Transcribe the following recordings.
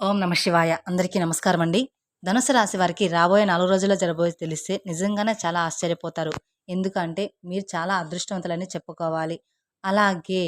ఓం నమ శివాయ. అందరికీ నమస్కారం అండి. ధనుసు రాశి వారికి రాబోయే నాలుగు రోజుల్లో జరబోయే తెలిస్తే నిజంగానే చాలా ఆశ్చర్యపోతారు. ఎందుకంటే మీరు చాలా అదృష్టవంతులని చెప్పుకోవాలి. అలాగే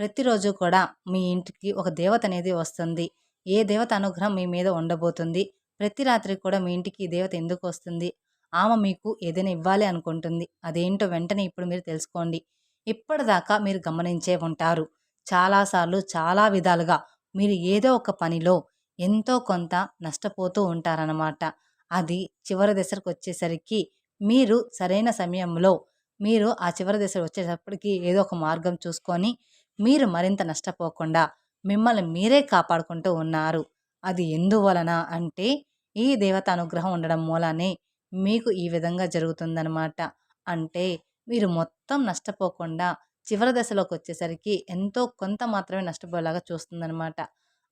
ప్రతిరోజు కూడా మీ ఇంటికి ఒక దేవత అనేది వస్తుంది. ఏ దేవత అనుగ్రహం మీ మీద ఉండబోతుంది? ప్రతి రాత్రి కూడా మీ ఇంటికి ఈ దేవత ఎందుకు వస్తుంది? ఆమె మీకు ఏదైనా ఇవ్వాలి అనుకుంటుంది. అదేంటో వెంటనే ఇప్పుడు మీరు తెలుసుకోండి. ఇప్పటిదాకా మీరు గమనించే ఉంటారు. చాలాసార్లు చాలా విధాలుగా మీరు ఏదో ఒక పనిలో ఎంతో కొంత నష్టపోతూ ఉంటారన్నమాట. అది చివరి దశకు వచ్చేసరికి మీరు సరైన సమయంలో మీరు ఆ చివరి దశ వచ్చేటప్పటికి ఏదో ఒక మార్గం చూసుకొని మీరు మరింత నష్టపోకుండా మిమ్మల్ని మీరే కాపాడుకుంటూ ఉన్నారు. అది ఎందువలన అంటే ఈ దేవత అనుగ్రహం ఉండడం మూలానే మీకు ఈ విధంగా జరుగుతుందనమాట అంటే మీరు మొత్తం నష్టపోకుండా చివరి దశలోకి వచ్చేసరికి ఎంతో కొంత మాత్రమే నష్టపోయేలాగా చూస్తుందనమాట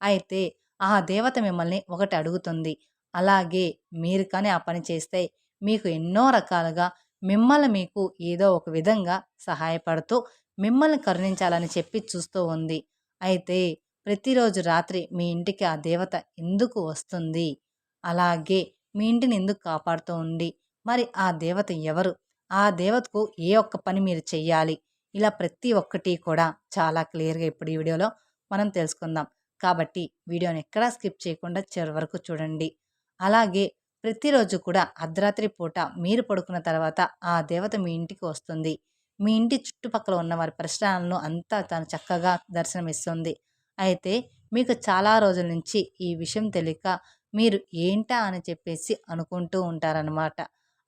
అయితే ఆ దేవత మిమ్మల్ని ఒకటి అడుగుతుంది. అలాగే మీరు కానీ ఆ పని చేస్తే మీకు ఎన్నో రకాలుగా మిమ్మల్ని మీకు ఏదో ఒక విధంగా సహాయపడుతూ మిమ్మల్ని కరుణించాలని చెప్పి చూస్తూ ఉంది. అయితే ప్రతిరోజు రాత్రి మీ ఇంటికి ఆ దేవత ఎందుకు వస్తుంది? అలాగే మీ ఇంటిని ఎందుకు కాపాడుతూ ఉండి మరి ఆ దేవత ఎవరు? ఆ దేవతకు ఏ ఒక్క పని మీరు చెయ్యాలి? ఇలా ప్రతి ఒక్కటి కూడా చాలా క్లియర్గా ఇప్పుడు ఈ వీడియోలో మనం తెలుసుకుందాం. కాబట్టి వీడియోని ఎక్కడా స్కిప్ చేయకుండా చివరి వరకు చూడండి. అలాగే ప్రతిరోజు కూడా అర్ధరాత్రి పూట మీరు పడుకున్న తర్వాత ఆ దేవత మీ ఇంటికి వస్తుంది. మీ ఇంటి చుట్టుపక్కల ఉన్న వారి ప్రశ్నలను అంతా తను చక్కగా దర్శనమిస్తుంది. అయితే మీకు చాలా రోజుల నుంచి ఈ విషయం తెలియక మీరు ఏంటా అని చెప్పేసి అనుకుంటూ ఉంటారనమాట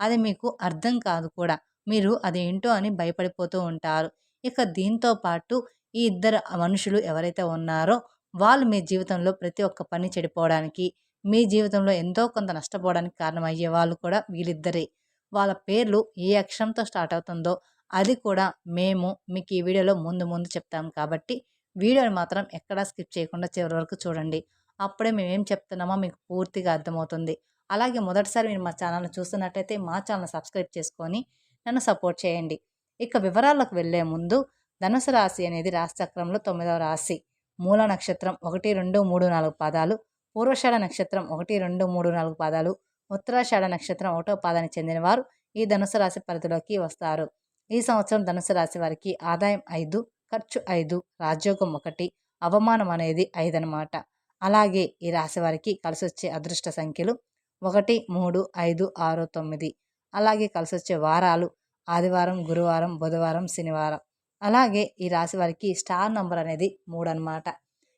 అది మీకు అర్థం కాదు కూడా. మీరు అదేంటో అని భయపడిపోతూ ఉంటారు. ఇక దీంతో పాటు ఈ ఇద్దరు మనుషులు ఎవరైతే ఉన్నారో వాళ్ళు మీ జీవితంలో ప్రతి ఒక్క పని చెడిపోవడానికి మీ జీవితంలో ఎంతో కొంత నష్టపోవడానికి కారణమయ్యే వాళ్ళు కూడా వీళ్ళిద్దరే. వాళ్ళ పేర్లు ఏ అక్షరంతో స్టార్ట్ అవుతుందో అది కూడా మేము మీకు ఈ వీడియోలో ముందు ముందు చెప్తాం కాబట్టి వీడియోని మాత్రం ఎక్కడా స్కిప్ చేయకుండా చివరి వరకు చూడండి. అప్పుడే మేము ఏం చెప్తున్నామో మీకు పూర్తిగా అర్థమవుతుంది. అలాగే మొదటిసారి మీరు మా ఛానల్ని చూస్తున్నట్టయితే మా ఛానల్ సబ్స్క్రైబ్ చేసుకొని నన్ను సపోర్ట్ చేయండి. ఇక వివరాలకు వెళ్ళే ముందు ధనుసు రాశి అనేది రాశి చక్రంలో తొమ్మిదవ రాశి. మూల నక్షత్రం ఒకటి రెండు మూడు నాలుగు పాదాలు. పూర్వషాఢ నక్షత్రం ఒకటి రెండు మూడు నాలుగు పాదాలు. ఉత్తరాషాఢ నక్షత్రం ఒకటో పాదానికి చెందినవారు ఈ ధనుసు రాశి పరిధిలోకి వస్తారు. ఈ సంవత్సరం ధనుసు రాశి వారికి ఆదాయం ఐదు ఖర్చు ఐదు రాజ్యోగం ఒకటి అవమానం అనేది ఐదు అనమాట అలాగే ఈ రాశి వారికి కలిసి వచ్చే అదృష్ట సంఖ్యలు ఒకటి మూడు ఐదు ఆరు తొమ్మిది. అలాగే కలిసి వచ్చే వారాలు ఆదివారం గురువారం బుధవారం శనివారం. అలాగే ఈ రాశి వారికి స్టార్ నంబర్ అనేది మూడు అనమాట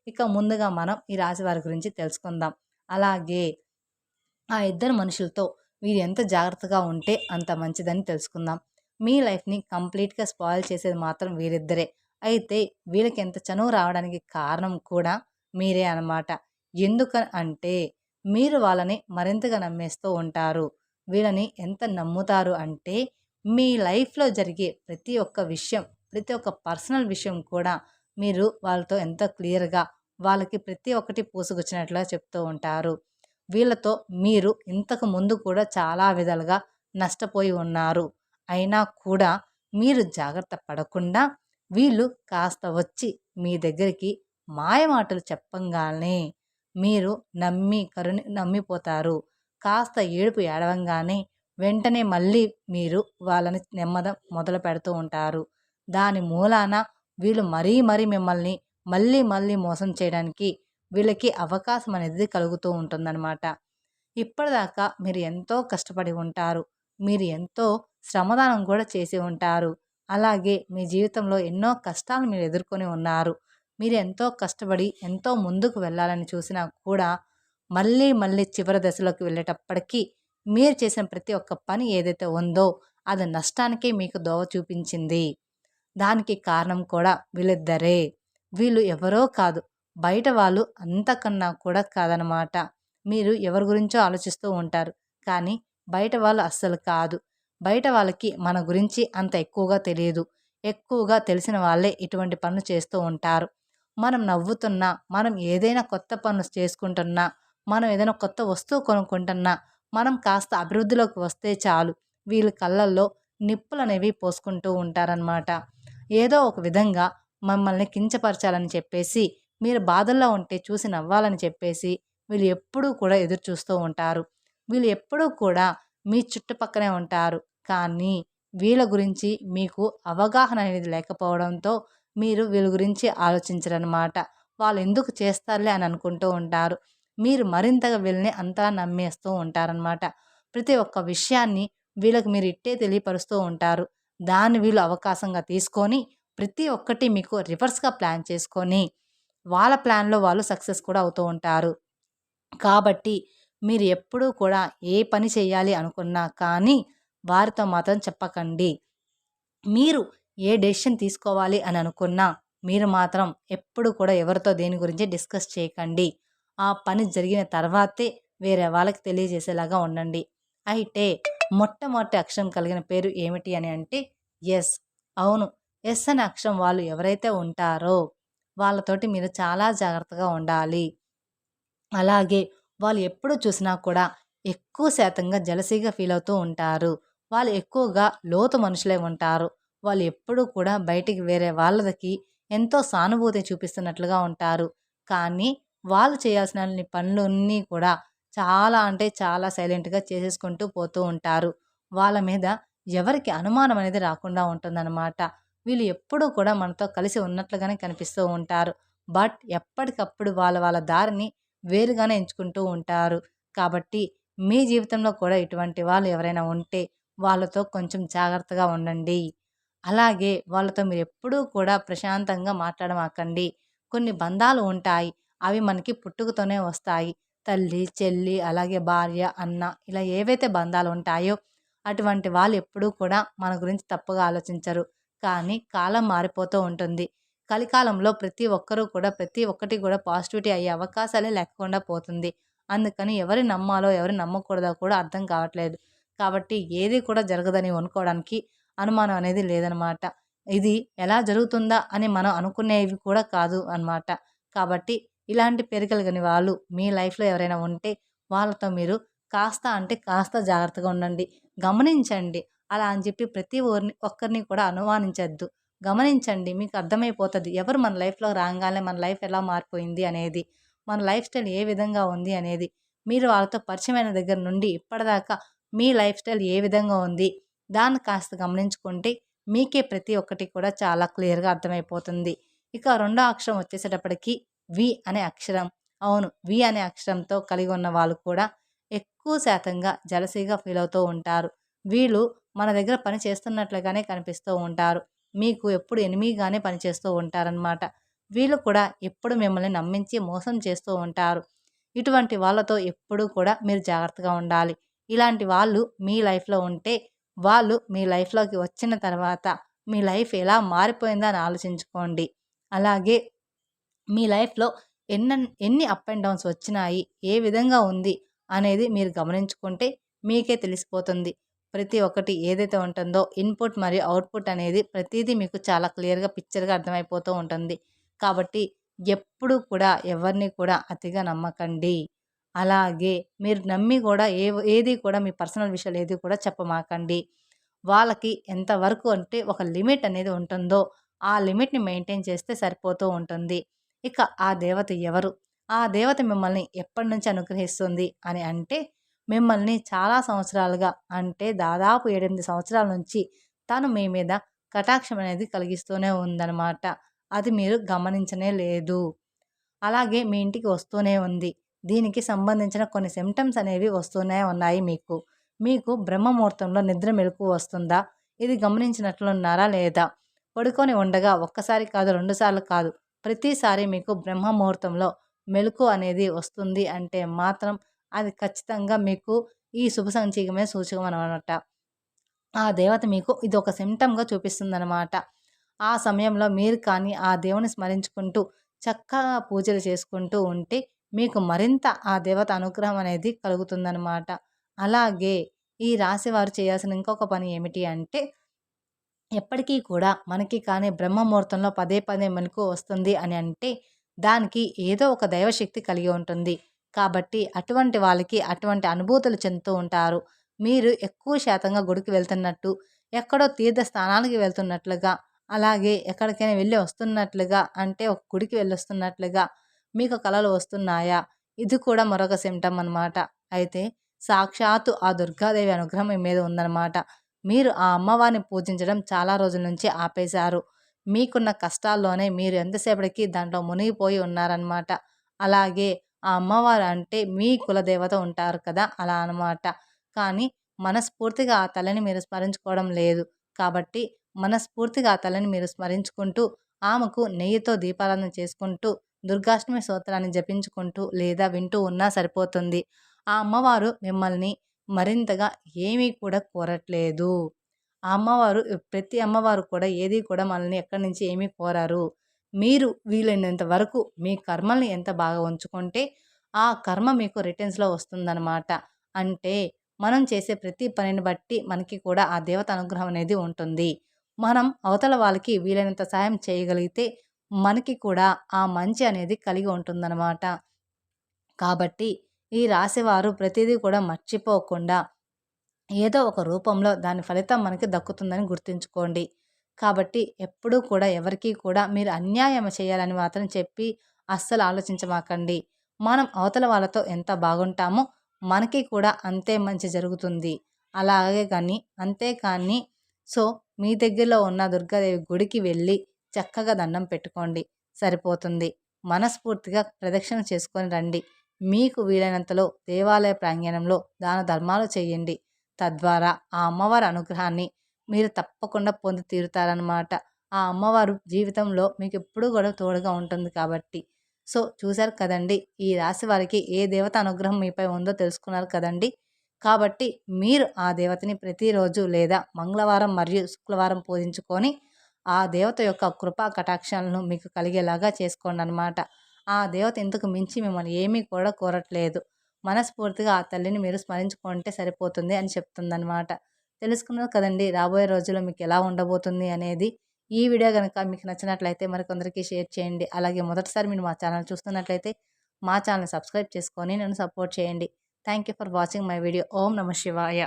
ఇక ముందుగా మనం ఈ రాశి వారి గురించి తెలుసుకుందాం. అలాగే ఆ ఇద్దరు మనుషులతో వీరు ఎంత జాగ్రత్తగా ఉంటే అంత మంచిదని తెలుసుకుందాం. మీ లైఫ్ని కంప్లీట్గా స్పాయిల్ చేసేది మాత్రం వీరిద్దరే. అయితే వీళ్ళకి ఎంత చనువు రావడానికి కారణం కూడా మీరే అనమాట ఎందుక అంటే మీరు వాళ్ళని మరింతగా నమ్మేస్తూ ఉంటారు. వీళ్ళని ఎంత నమ్ముతారు అంటే మీ లైఫ్లో జరిగే ప్రతి ఒక్క విషయం ప్రతి ఒక్క పర్సనల్ విషయం కూడా మీరు వాళ్ళతో ఎంతో క్లియర్గా వాళ్ళకి ప్రతి ఒక్కటి పూసుకొచ్చినట్లుగా చెప్తూ ఉంటారు. వీళ్ళతో మీరు ఇంతకు ముందు కూడా చాలా విధాలుగా నష్టపోయి ఉన్నారు. అయినా కూడా మీరు జాగ్రత్త పడకుండా వీళ్ళు కాస్త వచ్చి మీ దగ్గరికి మాయమాటలు చెప్పంగానే మీరు నమ్మి కరుణి నమ్మిపోతారు. కాస్త ఏడుపు ఏడవంగానే వెంటనే మళ్ళీ మీరు వాళ్ళని నెమ్మదం మొదలు పెడుతూ ఉంటారు. దాని మూలాన వీళ్ళు మరీ మరీ మిమ్మల్ని మళ్ళీ మళ్ళీ మోసం చేయడానికి వీళ్ళకి అవకాశం అనేది కలుగుతూ ఉంటుందన్నమాట. ఇప్పటిదాకా మీరు ఎంతో కష్టపడి ఉంటారు. మీరు ఎంతో శ్రమదానం కూడా చేసి ఉంటారు. అలాగే మీ జీవితంలో ఎన్నో కష్టాలు మీరు ఎదుర్కొని ఉన్నారు. మీరు ఎంతో కష్టపడి ఎంతో ముందుకు వెళ్ళాలని చూసినా కూడా మళ్ళీ మళ్ళీ చివరి దశలోకి వెళ్ళేటప్పటికీ మీరు చేసిన ప్రతి ఒక్క పని ఏదైతే ఉందో అది నష్టానికే మీకు దోవ చూపించింది. దానికి కారణం కూడా వీళ్ళిద్దరే. వీళ్ళు ఎవరో కాదు. బయట వాళ్ళు అంతకన్నా కూడా కాదనమాట మీరు ఎవరి గురించో ఆలోచిస్తూ ఉంటారు. కానీ బయట వాళ్ళు అస్సలు కాదు. బయట వాళ్ళకి మన గురించి అంత ఎక్కువగా తెలియదు. ఎక్కువగా తెలిసిన వాళ్ళే ఇటువంటి పనులు చేస్తూ ఉంటారు. మనం నవ్వుతున్నా మనం ఏదైనా కొత్త పనులు చేసుకుంటున్నా మనం ఏదైనా కొత్త వస్తువు కొనుక్కుంటున్నా మనం కాస్త అభివృద్ధిలోకి వస్తే చాలు. వీళ్ళ కళ్ళల్లో నిప్పులు అనేవి పోసుకుంటూ ఉంటారనమాట ఏదో ఒక విధంగా మమ్మల్ని కించపరచాలని చెప్పేసి మీరు బాధల్లో ఉంటే చూసి నవ్వాలని చెప్పేసి వీళ్ళు ఎప్పుడూ కూడా ఎదురు చూస్తూ ఉంటారు. వీళ్ళు ఎప్పుడూ కూడా మీ చుట్టుపక్కనే ఉంటారు. కానీ వీళ్ళ గురించి మీకు అవగాహన అనేది లేకపోవడంతో మీరు వీళ్ళ గురించి ఆలోచించరనమాట వాళ్ళు ఎందుకు చేస్తారులే అని అనుకుంటూ ఉంటారు. మీరు మరింతగా వీళ్ళని అంతా నమ్మేస్తూ ఉంటారనమాట ప్రతి ఒక్క విషయాన్ని వీళ్ళకి మీరు ఇట్టే తెలియపరుస్తూ ఉంటారు. దాన్ని వీళ్ళు అవకాశంగా తీసుకొని ప్రతి ఒక్కటి మీకు రివర్స్గా ప్లాన్ చేసుకొని వాళ్ళ ప్లాన్లో వాళ్ళు సక్సెస్ కూడా అవుతూ ఉంటారు. కాబట్టి మీరు ఎప్పుడూ కూడా ఏ పని చేయాలి అనుకున్నా కానీ వారితో మాత్రం చెప్పకండి. మీరు ఏ డెసిషన్ తీసుకోవాలి అని అనుకున్నా మీరు మాత్రం ఎప్పుడు కూడా ఎవరితో దేని గురించి డిస్కస్ చేయకండి. ఆ పని జరిగిన తర్వాతే వేరే వాళ్ళకి తెలియజేసేలాగా ఉండండి. అయితే మొట్టమొదటి అక్షరం కలిగిన పేరు ఏమిటి అని అంటే ఎస్. అవును ఎస్ అనే అక్షరం వాళ్ళు ఎవరైతే ఉంటారో వాళ్ళతోటి మీరు చాలా జాగ్రత్తగా ఉండాలి. అలాగే వాళ్ళు ఎప్పుడు చూసినా కూడా ఎక్కువ శాతంగా జలసీగా ఫీల్ అవుతూ ఉంటారు. వాళ్ళు ఎక్కువగా లోతు మనుషులే ఉంటారు. వాళ్ళు ఎప్పుడూ కూడా బయటికి వేరే వాళ్ళకి ఎంతో సానుభూతి చూపిస్తున్నట్లుగా ఉంటారు. కానీ వాళ్ళు చేయాల్సిన పనులన్నీ కూడా చాలా అంటే చాలా సైలెంట్గా చేసేసుకుంటూ పోతూ ఉంటారు. వాళ్ళ మీద ఎవరికి అనుమానం అనేది రాకుండా ఉంటుందన్నమాట. వీళ్ళు ఎప్పుడూ కూడా మనతో కలిసి ఉన్నట్లుగానే కనిపిస్తూ ఉంటారు. బట్ ఎప్పటికప్పుడు వాళ్ళ వాళ్ళ దారిని వేరుగానే ఎంచుకుంటూ ఉంటారు. కాబట్టి మీ జీవితంలో కూడా ఇటువంటి వాళ్ళు ఎవరైనా ఉంటే వాళ్ళతో కొంచెం జాగ్రత్తగా ఉండండి. అలాగే వాళ్ళతో మీరు ఎప్పుడూ కూడా ప్రశాంతంగా మాట్లాడమాకండి. కొన్ని బంధాలు ఉంటాయి. అవి మనకి పుట్టుకతోనే వస్తాయి. తల్లి చెల్లి అలాగే భార్య అన్న ఇలా ఏవైతే బంధాలు ఉంటాయో అటువంటి వాళ్ళు ఎప్పుడూ కూడా మన గురించి తప్పుగా ఆలోచించరు. కానీ కాలం మారిపోతూ ఉంటుంది. కలికాలంలో ప్రతి ఒక్కరూ కూడా ప్రతి ఒక్కటి కూడా పాజిటివిటీ అయ్యే అవకాశాలే లేకుండా పోతుంది. అందుకని ఎవరి నమ్మాలో ఎవరు నమ్మకూడదో కూడా అర్థం కావట్లేదు. కాబట్టి ఏది కూడా జరగదని అనుకోవడానికి అనుమానం అనేది లేదనమాట. ఇది ఎలా జరుగుతుందా అని మనం అనుకునేవి కూడా కాదు అనమాట కాబట్టి ఇలాంటి పెరగలిగిన వాళ్ళు మీ లైఫ్లో ఎవరైనా ఉంటే వాళ్ళతో మీరు కాస్త అంటే కాస్త జాగ్రత్తగా ఉండండి. గమనించండి. అలా అని చెప్పి ప్రతి ఒరిని ఒక్కరిని కూడా అనుమానించద్దు. గమనించండి. మీకు అర్థమైపోతుంది. ఎవరు మన లైఫ్లో రాగానే మన లైఫ్ ఎలా మారిపోయింది అనేది మన లైఫ్ స్టైల్ ఏ విధంగా ఉంది అనేది మీరు వాళ్ళతో పరిచయమైన దగ్గర నుండి ఇప్పటిదాకా మీ లైఫ్ స్టైల్ ఏ విధంగా ఉంది దాన్ని కాస్త గమనించుకుంటే మీకే ప్రతి ఒక్కటి కూడా చాలా క్లియర్గా అర్థమైపోతుంది. ఇక రెండో అక్షరం వచ్చేసేటప్పటికి వి అనే అక్షరం. అవును వి అనే అక్షరంతో కలిగి ఉన్న వాళ్ళు కూడా ఎక్కువ శాతంగా జలసీగా ఫీల్ అవుతూ ఉంటారు. వీళ్ళు మన దగ్గర పని చేస్తున్నట్లుగానే కనిపిస్తూ ఉంటారు. మీకు ఎప్పుడు ఎనిమిగానే పనిచేస్తూ ఉంటారనమాట వీళ్ళు కూడా ఎప్పుడు మిమ్మల్ని నమ్మించి మోసం చేస్తూ ఉంటారు. ఇటువంటి వాళ్ళతో ఎప్పుడూ కూడా మీరు జాగ్రత్తగా ఉండాలి. ఇలాంటి వాళ్ళు మీ లైఫ్లో ఉంటే వాళ్ళు మీ లైఫ్లోకి వచ్చిన తర్వాత మీ లైఫ్ ఎలా మారిపోయిందో అని ఆలోచించుకోండి. అలాగే మీ లైఫ్లో ఎన్న ఎన్ని అప్ అండ్ డౌన్స్ వచ్చినాయి ఏ విధంగా ఉంది అనేది మీరు గమనించుకుంటే మీకే తెలిసిపోతుంది. ప్రతి ఒక్కటి ఏదైతే ఉంటుందో ఇన్పుట్ మరియు అవుట్పుట్ అనేది ప్రతిదీ మీకు చాలా క్లియర్గా పిక్చర్గా అర్థమైపోతూ ఉంటుంది. కాబట్టి ఎప్పుడు కూడా ఎవరిని కూడా అతిగా నమ్మకండి. అలాగే మీరు నమ్మి కూడా ఏ ఏది కూడా మీ పర్సనల్ విషయాలు ఏది కూడా చెప్పమాకండి. వాళ్ళకి ఎంతవరకు అంటే ఒక లిమిట్ అనేది ఉంటుందో ఆ లిమిట్ని మెయింటైన్ చేస్తే సరిపోతూ ఉంటుంది. ఇక ఆ దేవత ఎవరు? ఆ దేవత మిమ్మల్ని ఎప్పటి నుంచి అనుగ్రహిస్తుంది అని అంటే మిమ్మల్ని చాలా సంవత్సరాలుగా అంటే దాదాపు ఏడెనిమిది సంవత్సరాల నుంచి తను మీ మీద కటాక్షం అనేది కలిగిస్తూనే ఉందన్నమాట. అది మీరు గమనించనే లేదు. అలాగే మీ ఇంటికి వస్తూనే ఉంది. దీనికి సంబంధించిన కొన్ని సిమ్టమ్స్ అనేవి వస్తూనే ఉన్నాయి మీకు. మీకు బ్రహ్మముహూర్తంలో నిద్ర మెలకు వస్తుందా? ఇది గమనించినట్లున్నారా లేదా? పడుకొని ఉండగా ఒక్కసారి కాదు రెండుసార్లు కాదు ప్రతిసారి మీకు బ్రహ్మ ముహూర్తంలో మెలకు అనేది వస్తుంది అంటే మాత్రం అది ఖచ్చితంగా మీకు ఈ శుభ సంచికమే సూచకం అనమాట ఆ దేవత మీకు ఇది ఒక సిమ్టమ్గా చూపిస్తుందన్నమాట ఆ సమయంలో మీరు కానీ ఆ దేవుని స్మరించుకుంటూ చక్కగా పూజలు చేసుకుంటూ ఉంటే మీకు మరింత ఆ దేవత అనుగ్రహం అనేది కలుగుతుందన్నమాట అలాగే ఈ రాశి వారు చేయాల్సిన ఇంకొక పని ఏమిటి అంటే ఎప్పటికీ కూడా మనకి కానీ బ్రహ్మముహూర్తంలో పదే పదే మనకు వస్తుంది అని అంటే దానికి ఏదో ఒక దైవశక్తి కలిగి ఉంటుంది. కాబట్టి అటువంటి వాళ్ళకి అటువంటి అనుభూతులు చెందుతూ ఉంటారు. మీరు ఎక్కువ శాతంగా గుడికి వెళ్తున్నట్టు ఎక్కడో తీర్థ స్థానాలకి వెళ్తున్నట్లుగా అలాగే ఎక్కడికైనా వెళ్ళి వస్తున్నట్లుగా అంటే ఒక గుడికి వెళ్ళి వస్తున్నట్లుగా మీకు కళలు వస్తున్నాయా? ఇది కూడా మరొక సిమ్టమ్ అనమాట అయితే సాక్షాత్తు ఆ దుర్గాదేవి అనుగ్రహం మీద ఉందన్నమాట. మీరు ఆ అమ్మవారిని పూజించడం చాలా రోజుల నుంచి ఆపేశారు. మీకున్న కష్టాల్లోనే మీరు ఎంతసేపటికి దాంట్లో మునిగిపోయి ఉన్నారనమాట అలాగే ఆ అమ్మవారు అంటే మీ కులదేవత ఉంటారు కదా అలా అనమాట కానీ మనస్ఫూర్తిగా ఆ తల్లిని మీరు స్మరించుకోవడం లేదు. కాబట్టి మనస్ఫూర్తిగా ఆ తల్లిని మీరు స్మరించుకుంటూ ఆమెకు నెయ్యితో దీపారాధన చేసుకుంటూ దుర్గాష్టమి స్తోత్రాన్ని జపించుకుంటూ లేదా వింటూ ఉన్నా సరిపోతుంది. ఆ అమ్మవారు మిమ్మల్ని మరింతగా ఏమీ కూడా కోరట్లేదు. ఆ అమ్మవారు ప్రతి అమ్మవారు కూడా ఏది కూడా మనల్ని ఎక్కడి నుంచి ఏమీ కోరారు. మీరు వీలైనంత వరకు మీ కర్మల్ని ఎంత బాగా ఉంచుకుంటే ఆ కర్మ మీకు రిటర్న్స్లో వస్తుందన్నమాట. అంటే మనం చేసే ప్రతి పనిని బట్టి మనకి కూడా ఆ దేవత అనుగ్రహం అనేది ఉంటుంది. మనం అవతల వాళ్ళకి వీలైనంత సాయం చేయగలిగితే మనకి కూడా ఆ మంచి అనేది కలిగి ఉంటుందన్నమాట. కాబట్టి ఈ రాశివారు ప్రతిదీ కూడా మర్చిపోకుండా ఏదో ఒక రూపంలో దాని ఫలితం మనకి దక్కుతుందని గుర్తుంచుకోండి. కాబట్టి ఎప్పుడూ కూడా ఎవరికీ కూడా మీరు అన్యాయం చేయాలని మాత్రం చెప్పి అస్సలు ఆలోచించమాకండి. మనం అవతల వాళ్ళతో ఎంత బాగుంటామో మనకి కూడా అంతే మంచి జరుగుతుంది. అలాగే కానీ అంతే కానీ సో మీ దగ్గరలో ఉన్న దుర్గాదేవి గుడికి వెళ్ళి చక్కగా దండం పెట్టుకోండి. సరిపోతుంది. మనస్ఫూర్తిగా ప్రదక్షిణ చేసుకొని రండి. మీకు వీలైనంతలో దేవాలయ ప్రాంగణంలో దాన ధర్మాలు చేయండి. తద్వారా ఆ అమ్మవారి అనుగ్రహాన్ని మీరు తప్పకుండా పొంది తీరుతారనమాట ఆ అమ్మవారు జీవితంలో మీకు ఎప్పుడూ కూడా తోడుగా ఉంటుంది కాబట్టి. సో చూశారు కదండి ఈ రాశి వారికి ఏ దేవత అనుగ్రహం మీపై ఉందో తెలుసుకున్నారు కదండి. కాబట్టి మీరు ఆ దేవతని ప్రతిరోజు లేదా మంగళవారం మరియు శుక్రవారం పూజించుకొని ఆ దేవత యొక్క కృపా కటాక్షాలను మీకు కలిగేలాగా చేసుకోండి అనమాట ఆ దేవత ఇంతకు మించి మిమ్మల్ని ఏమీ కూడా కోరట్లేదు. మనస్ఫూర్తిగా ఆ తల్లిని మీరు స్మరించుకుంటే సరిపోతుంది అని చెప్తుందనమాట తెలుసుకున్నారు కదండి రాబోయే రోజుల్లో మీకు ఎలా ఉండబోతుంది అనేది. ఈ వీడియో కనుక మీకు నచ్చినట్లయితే మరికొందరికి షేర్ చేయండి. అలాగే మొదటిసారి మీరు మా ఛానల్ చూస్తున్నట్లయితే మా ఛానల్ సబ్స్క్రైబ్ చేసుకొని నన్ను సపోర్ట్ చేయండి. Thank you for watching my video. ఓం నమ శివాయ.